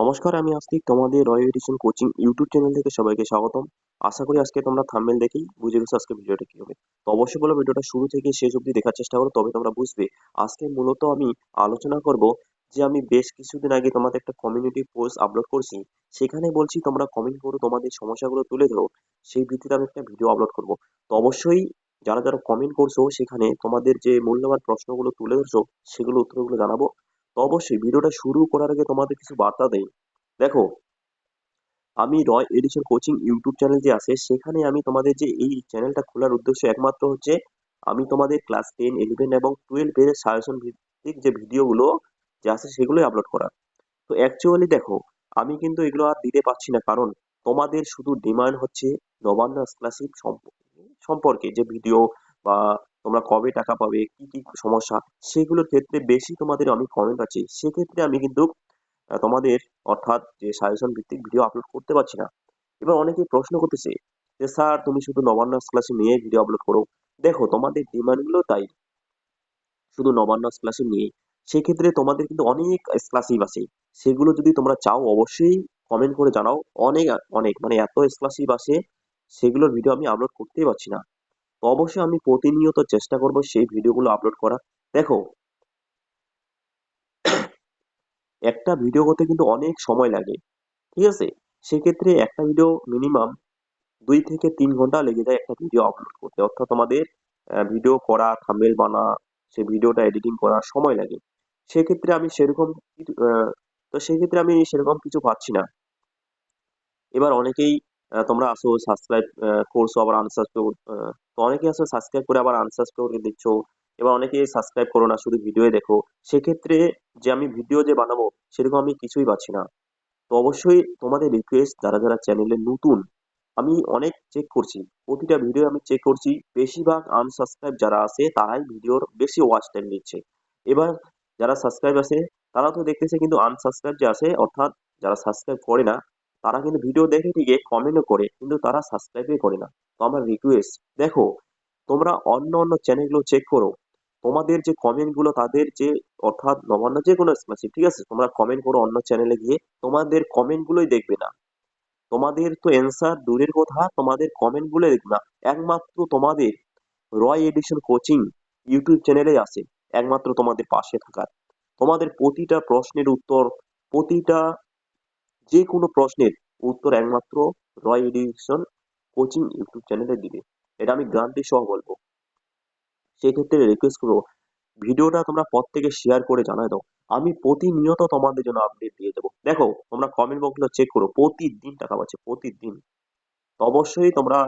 নমস্কার, আমি আস্তিক তোমাদের Roy edition coaching YouTube channel থেকে সবাইকে স্বাগতম। আশা করি আজকে তোমরা থাম্বনেল দেখেই বুঝে গেছো আজকে ভিডিওটা কি হবে। তো অবশ্যই বলো, ভিডিওটা শুরু থেকে শেষ অবধি দেখার চেষ্টা করো, তবে তোমরা বুঝবে, আজকে মূলত আমি আলোচনা করব যে আমি বেশ কিছুদিন আগে তোমাদের একটা কমিউনিটি পোস্ট আপলোড করছি। সেখানে বলছি, তোমরা কমেন্ট করো, তোমাদের সমস্যাগুলো তুলে ধরো, সেই ভিত্তিতে আমি একটা ভিডিও আপলোড করব। তো অবশ্যই যারা যারা কমেন্ট করছ, সেখানে তোমাদের যে মূল্যবান প্রশ্নগুলো তুলে ধরছো, সেগুলো উত্তরগুলো জানাব। তো অবশ্যই ভিডিওটা শুরু করার আগে তোমাদের কিছু বার্তা দেই। দেখো, আমি Roy edition coaching YouTube channel যে আছে, সেখানে আমি তোমাদের যে এই চ্যানেলটা খোলার উদ্দেশ্য একমাত্র হচ্ছে, আমি তোমাদের ক্লাস টেন ইলেভেন এবং টুয়েলভের সাজেশন ভিত্তিক যে ভিডিওগুলো যে আছে, সেগুলোই আপলোড করা। তো অ্যাকচুয়ালি দেখো, আমি কিন্তু এগুলো আর দিতে পারছি না, কারণ তোমাদের শুধু ডিমান্ড হচ্ছে নবান্ন স্কলারশিপ সম্পর্কে যে ভিডিও বা তোমরা কবে টাকা পাবে, কি কি সমস্যা? সেগুলোর ক্ষেত্রে বেশি তোমাদের আমি কমেন্ট আছে। সেক্ষেত্রে আমি কিন্তু তোমাদের অর্থাৎ যে সাজেশন ভিত্তিক ভিডিও আপলোড করতে পারছি না। এবার অনেকে প্রশ্ন করতেছে যে, স্যার, তুমি শুধু নবান্ন ক্লাসে নিয়ে ভিডিও আপলোড করো। দেখো, তোমাদের ডিমান্ডগুলো তাই। শুধু নবান্ন স্কলারশিপ নিয়ে। সেক্ষেত্রে তোমাদের কিন্তু অনেক স্কলারশিপ আছে। সেগুলো যদি তোমরা চাও, অবশ্যই কমেন্ট করে জানাও। অনেক অনেক মানে এত স্কলারশিপ আছে, সেগুলোর ভিডিও আমি আপলোড করতেই পারছি না। তো অবশ্যই আমি প্রতিনিয়ত চেষ্টা করব সেই ভিডিওগুলো আপলোড করা দেখো, একটা ভিডিও করতে কিন্তু অনেক সময় লাগে, ঠিক আছে? সেক্ষেত্রে একটা ভিডিও মিনিমাম দুই থেকে তিন ঘণ্টা লেগে যায় একটা ভিডিও আপলোড করতে। অর্থাৎ তোমাদের ভিডিও করা থাম্বেল বানা, সে ভিডিওটা এডিটিং করার সময় লাগে। সেক্ষেত্রে আমি সেরকম তো সেক্ষেত্রে আমি সেরকম কিছু পাচ্ছি না। এবার অনেকেই তোমরা আসো সাবস্ক্রাইব করছ, আবার আনসাবস্ক্রাইব তো অনেকেই আসো সাবস্ক্রাইব করে আবার আনসাবস্ক্রাইব করে দিচ্ছ এবার অনেকে সাবস্ক্রাইব করো না, শুধু ভিডিও দেখো। সেক্ষেত্রে যে আমি ভিডিও যে বানাবো, সেরকম আমি কিছুই পাচ্ছি না। তো অবশ্যই তোমাদের রিকোয়েস্ট যারা যারা চ্যানেলে নতুন, আমি অনেক চেক করছি। প্রতিটা ভিডিও আমি চেক করছি। বেশিরভাগ আনসাবস্ক্রাইব যারা আছে, তারাই ভিডিওর বেশি ওয়াচ টাইম নিচ্ছে। এবার যারা সাবস্ক্রাইব আছে তারা তো দেখতেছে কিন্তু আনসাবস্ক্রাইব যে আছে, অর্থাৎ যারা সাবস্ক্রাইব করে না, তারা কিন্তু ভিডিও দেখে ঠিকই কমেন্টও করে, কিন্তু তারা সাবস্ক্রাইবই করে না। আমার রিকোয়েস্ট দেখো, তোমরা অন্য অন্য চ্যানেলগুলো চেক করো। তোমাদের যে কমেন্টগুলো তাদের যে অর্থাৎ নবান্ন যে কোনো স্কলারশিপ ঠিক আছে? তোমরা কমেন্ট করো অন্য চ্যানেলে গিয়ে, তোমাদের কমেন্টগুলোই দেখবে না। তোমাদের তো অ্যান্সার দূরের কথা, তোমাদের কমেন্টগুলো দেখবে না। একমাত্র তোমাদের রয় এডিশন কোচিং ইউটিউব চ্যানেলে আছে, একমাত্র তোমাদের পাশে থাকার। তোমাদের প্রতিটা প্রশ্নের উত্তর, প্রতিটা যে কোনো প্রশ্নের উত্তর একমাত্র রয় এডিশন কোচিং ইউটিউব চ্যানেলে দিবে। এটা আমি গ্রান্টি সহ বলব। সেক্ষেত্রে রিকোয়েস্ট করব, ভিডিওটা তোমরা প্রত্যেকে শেয়ার করে জানাই দাও। আমি প্রতিনিয়ত তোমাদের জন্য আপডেট দিয়ে দেবো। দেখো, তোমরা কমেন্ট বক্সগুলো চেক করো, প্রতিদিন টাকা পাচ্ছে, প্রতিদিন। অবশ্যই তোমরা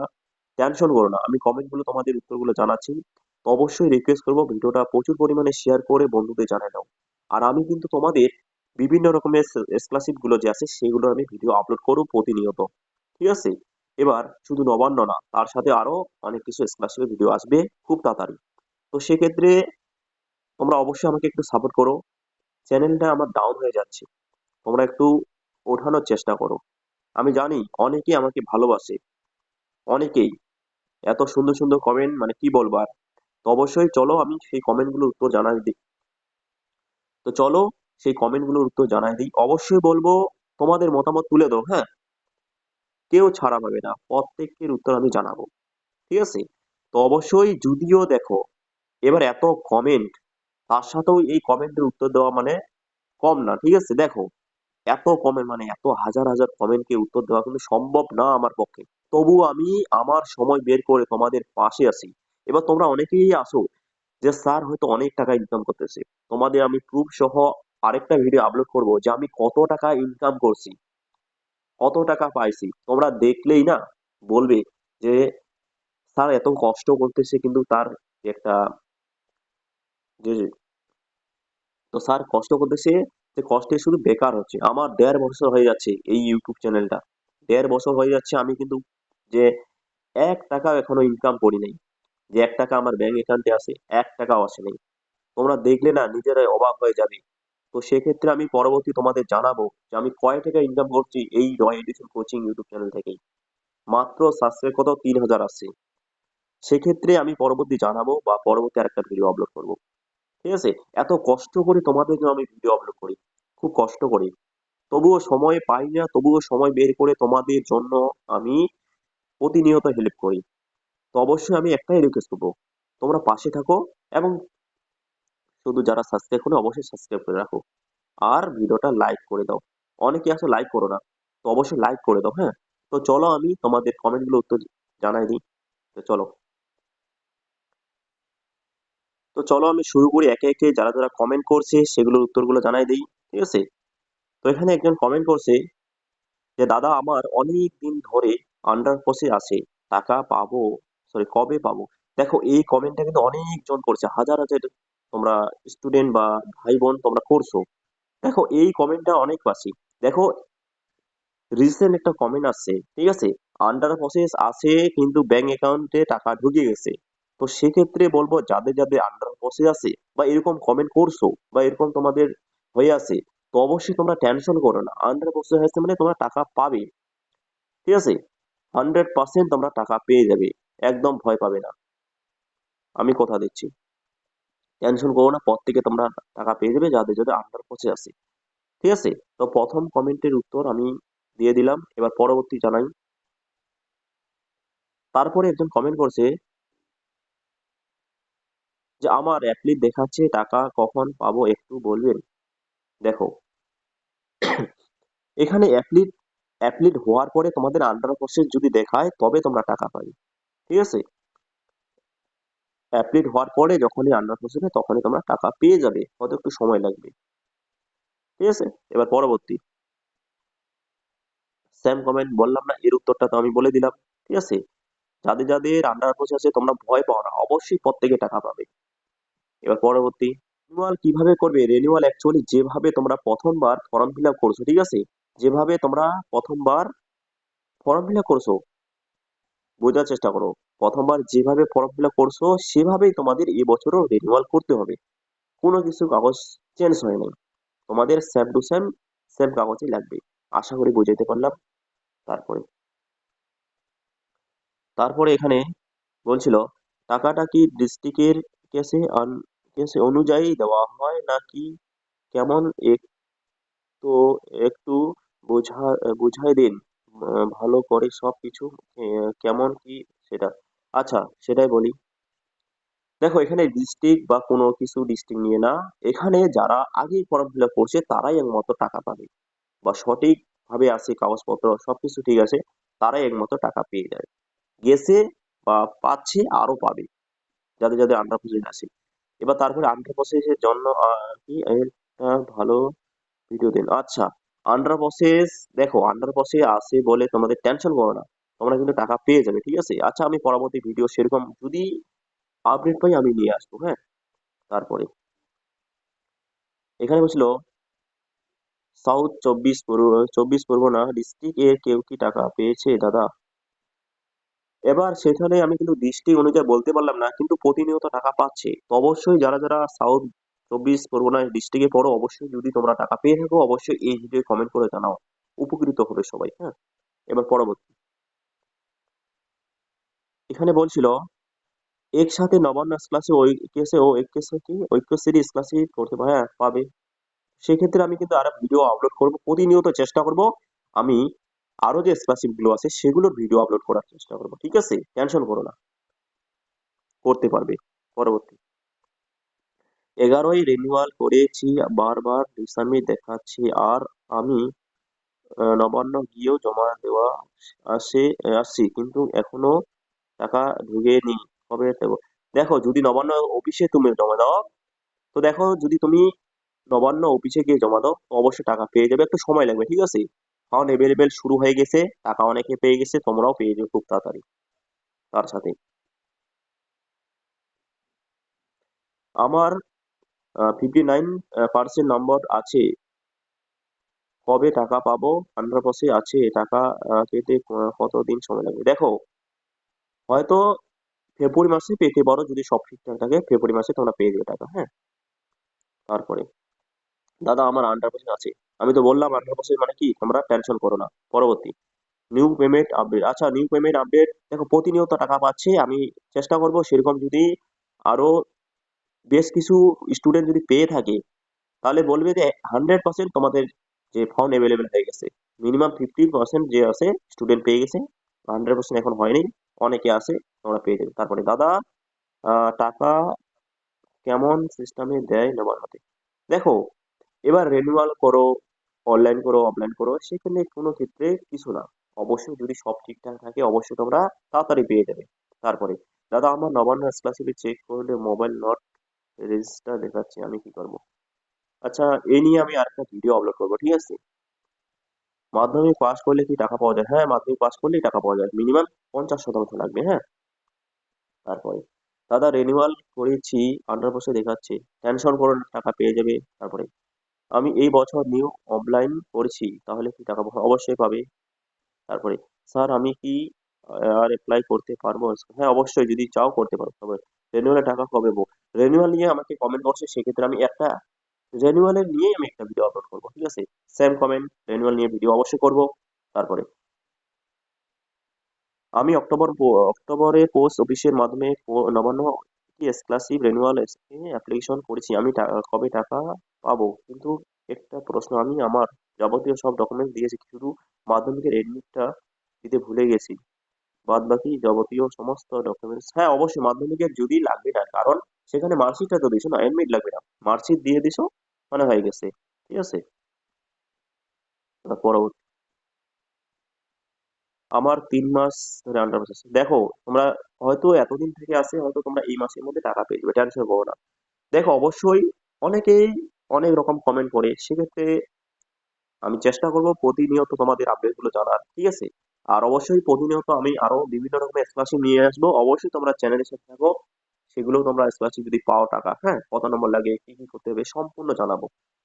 টেনশন করো না। আমি কমেন্টগুলো তোমাদের উত্তরগুলো জানাচ্ছি। তো অবশ্যই রিকোয়েস্ট করব, ভিডিওটা প্রচুর পরিমাণে শেয়ার করে বন্ধুদের জানাই দাও। আর আমি কিন্তু তোমাদের বিভিন্ন রকমের স্কলারশিপগুলো যে আছে, সেগুলো আমি ভিডিও আপলোড করব প্রতিনিয়ত। ঠিক আছে? এবার শুধু নবান্ন না, তার সাথে আরও অনেক কিছু স্কলারশিপের ভিডিও আসবে খুব তাড়াতাড়ি। তো সেক্ষেত্রে তোমরা অবশ্যই আমাকে একটু সাপোর্ট করো। চ্যানেলটা আমার ডাউন হয়ে যাচ্ছে। তোমরা একটু ওঠানোর চেষ্টা করো। আমি জানি অনেকেই আমাকে ভালোবাসে। অনেকেই। এত সুন্দর সুন্দর কমেন্ট মানে কি বলবার তো অবশ্যই চলো আমি সেই কমেন্টগুলোর উত্তর জানাই দিই। তো চলো সেই কমেন্টগুলোর উত্তর জানাই দিই। অবশ্যই বলব, তোমাদের মতামত তুলে দাও হ্যাঁ? কেউ ছাড়া পাবে না। প্রত্যেকের উত্তর আমি জানাব। ঠিক আছে? তো অবশ্যই যদিও দেখো, এবার এত কমেন্ট তার সাথেও এই কমেন্টের উত্তর দেওয়া মানে কম না। ঠিক আছে? দেখো, এত কমেন্ট মানে এত হাজার হাজার কমেন্টকে উত্তর দেওয়া কিন্তু সম্ভব না আমার পক্ষে। তবু আমি আমার সময় বের করে তোমাদের পাশে আসি এবার তোমরা অনেকেই আসো যে, স্যার হয়তো অনেক টাকা ইনকাম করতেছে। তোমাদের আমি প্রুফ সহ আরেকটা ভিডিও আপলোড করব যে, আমি কত টাকা ইনকাম করছি। কত টাকা পাইছি? তোমরা দেখলেই না বলবে যে, স্যার, এত কষ্ট করতেছে কিন্তু তার একটা যে তো স্যার, কষ্ট করতেছে যে কষ্টে শুধু বেকার হচ্ছে। আমার দেড় বছর হয়ে যাচ্ছে এই ইউটিউব চ্যানেলটা দেড় বছর হয়ে যাচ্ছে আমি কিন্তু যে এক টাকা এখনও ইনকাম করি নাই। যে এক টাকা আমার ব্যাংক অ্যাকাউন্টে আছে, এক টাকাও আসে নেই। তোমরা দেখলে না নিজেরাই অবাক হয়ে যাবে। তো সেক্ষেত্রে আমি পরবর্তী তোমাদের জানাব যে আমি কয় টাকা ইনকাম করছি এই Roy edition coaching YouTube channel থেকেই। মাত্র সাবস্ক্রাইব কত? তিন হাজার আসছে সেক্ষেত্রে আমি পরবর্তী জানাব বা পরবর্তী আরেকটা ভিডিও আপলোড করব। ঠিক আছে? এত কষ্ট করে তোমাদের জন্য আমি ভিডিও আপলোড করি। খুব কষ্ট করি। তবুও সময় পাই না, তবুও সময় বের করে তোমাদের জন্য আমি প্রতিনিয়ত হেল্প করি। তো অবশ্যই আমি একটাই রিকোয়েস্ট করব, তোমরা পাশে থাকো এবং শুধু যারা সাবস্ক্রাইব করে অবশ্যই সাবস্ক্রাইব করে রাখো। আর ভিডিওটা লাইক করে দাও। অনেকে আছে লাইক করো না, তো অবশ্যই লাইক করে দাও হ্যাঁ? তো চলো আমি তোমাদের কমেন্টগুলো উত্তর জানাই দিই। তো চলো। তো চলো আমি শুরু করি একে একে, যারা যারা কমেন্ট করছে সেগুলোর উত্তরগুলো জানাই দিই, ঠিক আছে? তো এখানে একজন কমেন্ট করছে যে, দাদা, আমার অনেক দিন ধরে আন্ডার কোর্সে আছে, টাকা পাবো সরি কবে পাবো? দেখো, এই কমেন্টটা কিন্তু অনেকজন করছে, হাজার হাজার তোমরা স্টুডেন্ট বা ভাই বোন তোমরা করছ। দেখো, এই কমেন্টটা অনেক পাচ্ছি দেখো রিসেন্ট একটা কমেন্ট আসছে, ঠিক আছে? আন্ডার প্রসেস আছে, কিন্তু ব্যাংক অ্যাকাউন্টে টাকা ঢুকে গেছে। তো সেক্ষেত্রে বলব, যাদের যাদের আন্ডার প্রসেস আছে বা এরকম কমেন্ট করছ বা এরকম তোমাদের হয়ে আছে, তো অবশ্যই তোমরা টেনশন করো না। আন্ডার প্রসেস হয়েছে মানে তোমরা টাকা পাবে। ঠিক আছে? হান্ড্রেড পার্সেন্ট তোমরা টাকা পেয়ে যাবে। একদম ভয় পাবে না। আমি কথা দিচ্ছি। টেনশন করো না, পর থেকে তোমরা টাকা পেয়ে যাবে যাদের যাদের আন্ডার প্রসেস আছে। ঠিক আছে? তো প্রথম কমেন্টের উত্তর আমি দিয়ে দিলাম, এবার পরবর্তী জানাই। তারপরে একজন কমেন্ট করছে যে, আমার অ্যাপ্লিট দেখাচ্ছে, টাকা কখন পাবো একটু বলবেন? দেখো, এখানে অ্যাপ্লিট অ্যাপ্লিট হওয়ার পরে তোমাদের আন্ডার প্রসেস যদি দেখায়, তবে তোমরা টাকা পাবে। ঠিক আছে? অ্যাপ্লিট হওয়ার পরে যখনই প্রসেস হয় তখনই তোমরা টাকা পেয়ে যাবে। হয়তো একটু সময় লাগবে। ঠিক আছে? এবার পরবর্তী। সেম কমেন্ট বললাম না, এর উত্তরটা তো আমি বলে দিলাম। ঠিক আছে? যাদের যাদের আন্ডার প্রসেস তোমরা ভয় পাও না। অবশ্যই প্রত্যেকে টাকা পাবে। এবার পরবর্তী। রিনিউয়াল কীভাবে করবে? রিনিউয়াল অ্যাকচুয়ালি যেভাবে তোমরা প্রথমবার ফর্ম ফিল আপ করছ, ঠিক আছে? যেভাবে তোমরা প্রথমবার ফর্ম ফিল আপ করছ, বোঝার চেষ্টা করো। প্রথমবার যেভাবে ফর্ম ফিল করছ, সেভাবেই তোমাদের এবছরও রিনিউয়াল করতে হবে। কোনো কিছু কাগজ চেঞ্জ হয় নাই। তোমাদের সেম টু সেম সেম কাগজই লাগবে। আশা করি বুঝাইতে পারলাম। তারপরে। তারপরে এখানে বলছিল, টাকাটা কি ডিস্ট্রিক্টের কেসে কেসে অনুযায়ী দেওয়া হয় নাকি কেমন? এক তো একটু বোঝা, বুঝাই দিন। ভালো করে সব কিছু কেমন কি সেটা। আচ্ছা সেটাই বলি। দেখো, এখানে ডিস্ট্রিক্ট বা কোনো কিছু ডিস্ট্রিক্ট নিয়ে না। এখানে যারা আগেই ফর্ম ফিল আপ করছে, তারাই একমাত্র টাকা পাবে। বা সঠিক ভাবে আছে কাগজপত্র, সবকিছু ঠিক আছে, তারাই একমাত্র টাকা পেয়ে যায়। গেছে বা পাচ্ছে আরও পাবে, যাদের যাদের আন্ডার প্রসেস আছে। এবার তারপরে আন্ডার প্রসেসের জন্য কি? ভালো ভিডিও দিন। আচ্ছা আন্ডার প্রসেস দেখো আন্ডার প্রসেস আছে বলে তোমাদের টেনশন করো না। তোমরা কিন্তু টাকা পেয়ে যাবে, ঠিক আছে? আচ্ছা আমি পরবর্তী ভিডিও সেরকম যদি আপডেট পাই, আমি নিয়ে আসব হ্যাঁ? তারপরে। এখানে বলছিল, সাউথ চব্বিশ চব্বিশ পরগনা ডিস্ট্রিক্ট এর কেউ কি টাকা পেয়েছে, দাদা? এবার সেখানে আমি কিন্তু ডিস্ট্রিক্ট অনুযায়ী বলতে পারলাম না, কিন্তু প্রতিনিয়ত টাকা পাচ্ছে। তো অবশ্যই যারা যারা সাউথ চব্বিশ পরগনা ডিস্ট্রিক্টে পড়ো, অবশ্যই যদি তোমরা টাকা পেয়ে থাকো, অবশ্যই এই ভিডিও কমেন্ট করে জানাও। উপকৃত হবে সবাই হ্যাঁ? এবার পরবর্তী। এখানে বলছিল, একসাথে নবান্ন ক্লাসে ওই কেসে ও এক কেসে কি? ঐক্য সিরিজ ক্লাসে করতে পারে হ্যাঁ পাবে। সেক্ষেত্রে আমি কিন্তু আরও ভিডিও আপলোড করব, প্রতিনিয়ত চেষ্টা করব আমি আরও যে স্কলারশিপগুলো আছে সেগুলোর ভিডিও আপলোড করার চেষ্টা করব, ঠিক আছে? টেনশন করো না। করতে পারবে, পরবর্তী। এগারোই রিনিউয়াল করেছি, বারবার রিসাবমিট দেখাচ্ছে, আর আমি নবান্ন গিয়েও জমা দেওয়া আসে, আসছি, কিন্তু এখনও টাকা ঢুকেনি কবে দেবো? দেখো, যদি নবান্ন অফিসে তুমি জমা দাও, তো দেখো যদি তুমি নবান্ন অফিসে গিয়ে জমা দাও, তো অবশ্যই টাকা পেয়ে যাবে, একটু সময় লাগবে, ঠিক আছে? কারণ এভেলেবেল শুরু হয়ে গেছে, টাকা অনেকে পেয়ে গেছে, তোমরাও পেয়ে যাবে খুব তাড়াতাড়ি, তার সাথে। আমার ফিফটি নাইন পার্সেন্ট নম্বর আছে। কবে টাকা পাবো? আন্ডার পাশে আছে, টাকা পেতে ক- কতদিন সময় লাগবে? দেখো হয়তো ফেব্রুয়ারি মাসে পেতে পারো যদি সব ঠিকঠাক থাকে। ফেব্রুয়ারি মাসে তোমরা পেয়ে যাবে টাকা হ্যাঁ? তারপরে, দাদা আমার আন্ডার পাশে আছে। আমি তো বললাম আন্ডার পাশে মানে কি? তোমরা টেনশন করো না। পরবর্তী নিউ পেমেন্ট আপডেট আচ্ছা নিউ পেমেন্ট আপডেট দেখো, প্রতিনিয়ত টাকা পাচ্ছে, আমি চেষ্টা করব সেরকম যদি আরও বেশ কিছু স্টুডেন্ট যদি পেয়ে থাকে, তাহলে বলবে যে হান্ড্রেড পার্সেন্ট তোমাদের যে ফর্ম অ্যাভেলেবেল হয়ে গেছে। মিনিমাম ফিফটি পার্সেন্ট যে আছে স্টুডেন্ট পেয়ে গেছে। হান্ড্রেড পার্সেন্ট এখন হয়নি। অনেকে আছে, তোমরা পেয়ে যাবে। তারপরে, দাদা টাকা কেমন সিস্টেমে দেয় নেওয়ার হাতে? দেখো, এবার রেনুয়াল করো অনলাইন করো অফলাইন করো, সেখানে কোনো ক্ষেত্রে কিছু না। অবশ্যই যদি সব ঠিকঠাক থাকে, অবশ্যই তোমরা তাড়াতাড়ি পেয়ে যাবে। তারপরে, দাদা, আমার নবান্ন স্কলারশিপে চেক করলে মোবাইল নট রেজিস্টার দেখাচ্ছে, আমি কি করব? আচ্ছা এই নিয়ে আমি আরেকটা ভিডিও আপলোড করব, ঠিক আছে? মাধ্যমিক পাস করলে কি টাকা পাওয়া যায়? হ্যাঁ মাধ্যমিক পাস করলেই টাকা পাওয়া যায়। মিনিমাম পঞ্চাশ শতাংশ লাগবে হ্যাঁ? তারপরে, দাদা রিনিউয়াল করেছি আন্ডার পার্সেন্ট দেখাচ্ছে। টেনশন করে টাকা পেয়ে যাবে, তারপরে। আমি এই বছর নিউ অফলাইন করেছি, তাহলে কি টাকা? অবশ্যই পাবে। তারপরে, স্যার আমি কি আর অ্যাপ্লাই করতে পারব? হ্যাঁ অবশ্যই, যদি চাও করতে পারো। তবে রেনুয়ালের টাকা কবে রেনুয়াল নিয়ে আমাকে কমেন্ট করছে সেক্ষেত্রে আমি একটা রেনুয়ালের নিয়েই আমি একটা ভিডিও আপলোড করব, ঠিক আছে? সেম কমেন্ট রেনুয়াল নিয়ে ভিডিও অবশ্যই করব, তারপরে। আমি অক্টোবর অক্টোবরে পোস্ট অফিসের মাধ্যমে নবান্ন কি স্কলারশিপ রেনুয়াল অ্যাপ্লিকেশন করেছি, আমি কবে টাকা পাবো? কিন্তু একটা প্রশ্ন, আমি আমার যাবতীয় সব ডকুমেন্টস দিয়েছি, শুধু মাধ্যমিকের এডমিটটা দিতে ভুলে গেছি। বাদ বাকি যাবতীয় সমস্ত ডকুমেন্টস হ্যাঁ অবশ্যই মাধ্যমিকের যদি লাগবে না, কারণ সেখানে মার্কশিটটা তো দিছো না এডমিট লাগবে না। মার্কশিট দিয়ে দিছো মানে হয়ে গেছে, ঠিক আছে? পরবর্তী আমার তিন মাস ধরে আন্ডার প্রসেস দেখো, তোমরা হয়তো এতদিন থেকে আসে হয়তো তোমরা এই মাসের মধ্যে টাকা পেয়ে যাবে টেনশন করো না। দেখো, অবশ্যই অনেকেই অনেক রকম কমেন্ট করে, সেক্ষেত্রে আমি চেষ্টা করব প্রতিনিয়ত তোমাদের আপডেটগুলো জানার, ঠিক আছে? আর অবশ্যই প্রতিনিয়ত আমি আরও বিভিন্ন রকমের স্কলারশিপ নিয়ে আসব, অবশ্যই তোমরা চ্যানেলের সাথে থাকো সেগুলো তোমরা স্কলারশিপ যদি পাও টাকা হ্যাঁ? কত নম্বর লাগে, কি কি করতে হবে, সম্পূর্ণ জানাব।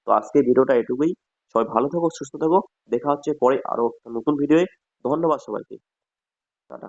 তো আজকে ভিডিওটা এটুকুই। সবাই ভালো থাকো, সুস্থ থাকো। দেখা হচ্ছে পরে আরও একটা নতুন ভিডিওয়ে ধন্যবাদ সবাইকে। টাটা।